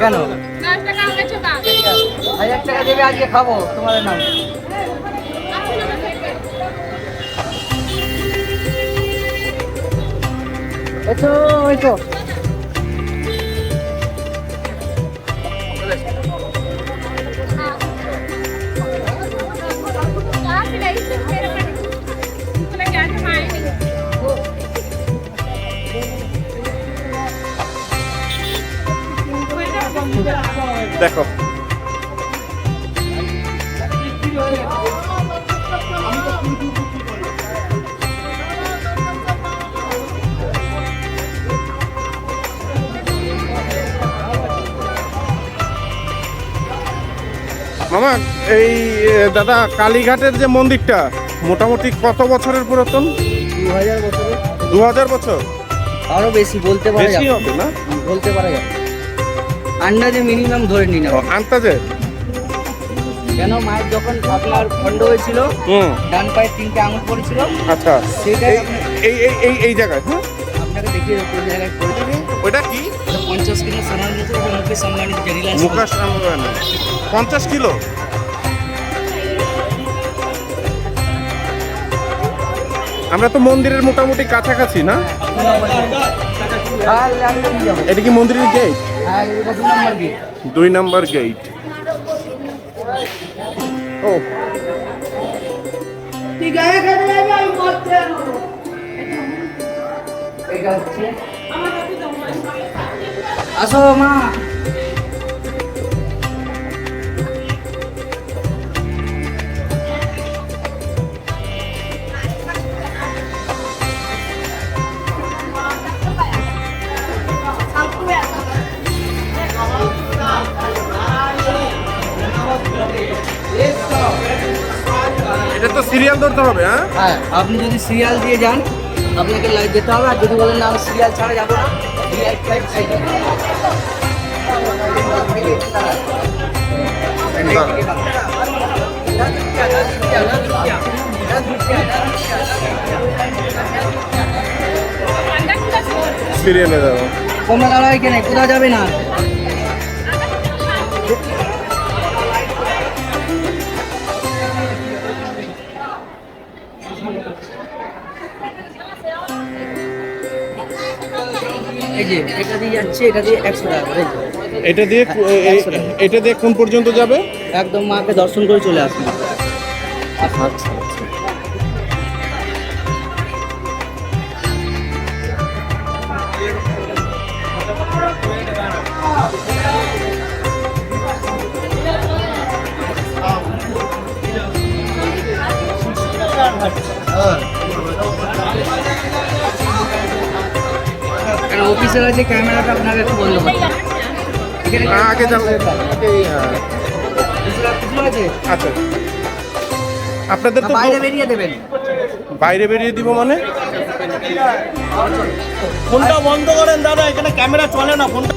কেন? হাজার টাকা দেবে আজকে খাব। তোমাদের নাম? এসো এসো। দেখো। মামা এই দাদা কালীঘাটের যে মন্দিরটা মোটামুটি কত বছরের পুরাতন? দু হাজার বছরে দু হাজার বছর? আরও বেশি বলতে পারা যাবে। না? বলতে পারা যাবে। আন্দাজে মিনিমাম ধরে নিন ও, আন্তাজে কেন মায়ের যখন আপনার খন্ড হয়েছিল ডান পায়ে তিনটে আঙুল পড়েছিল আচ্ছা। সেটাই এই এই এই জায়গায় হ্যাঁ আপনাকে দেখিয়ে দেবো কোন জায়গায় পড়েছে ওইটা কি? পঞ্চাশ কিলো সোনার মতো মুকেশ আম্বানির যে রিলায়েন্স মুকাশ আম্বানি। পঞ্চাশ কিলো? আমরা তো মন্দিরের মোটামুটি কাছাকাছি, না? এটা কি মন্দিরের গেট দুই নাম্বার গেট ও। আসো মা। এটা তো সিরিয়াল ধরতে হবে হ্যাঁ? হ্যাঁ আপনি যদি সিরিয়াল দিয়ে যান আপনাকে লাইভ যেতে হবে আর যদি বলেন না আমি সিরিয়াল ছাড়া যাব না সিরিয়ালে যাব। তোমরা দাঁড়াও এখানে কোথাও যাবে না। এই যে এটা দিয়ে যাচ্ছে এটা দিয়ে একশো টাকা করে, এটা দিয়ে কো- এ- এ- এটা দিয়ে কোন পর্যন্ত যাবে? একদম মাকে দর্শন করে চলে আসবে আচ্ছা কারণ অফিসের আছে ক্যামেরাটা আপনাকে একটু বন্ধ করতে আগে আগে, হ্যাঁ। খুচরা খুচরা আছে? আচ্ছা। আপনাদের তো বাইরে বেরিয়ে দেবেন। বাইরে বেরিয়ে দিব মানে? ফোনটা বন্ধ করেন দাদা এখানে ক্যামেরা চলে না ফোনটা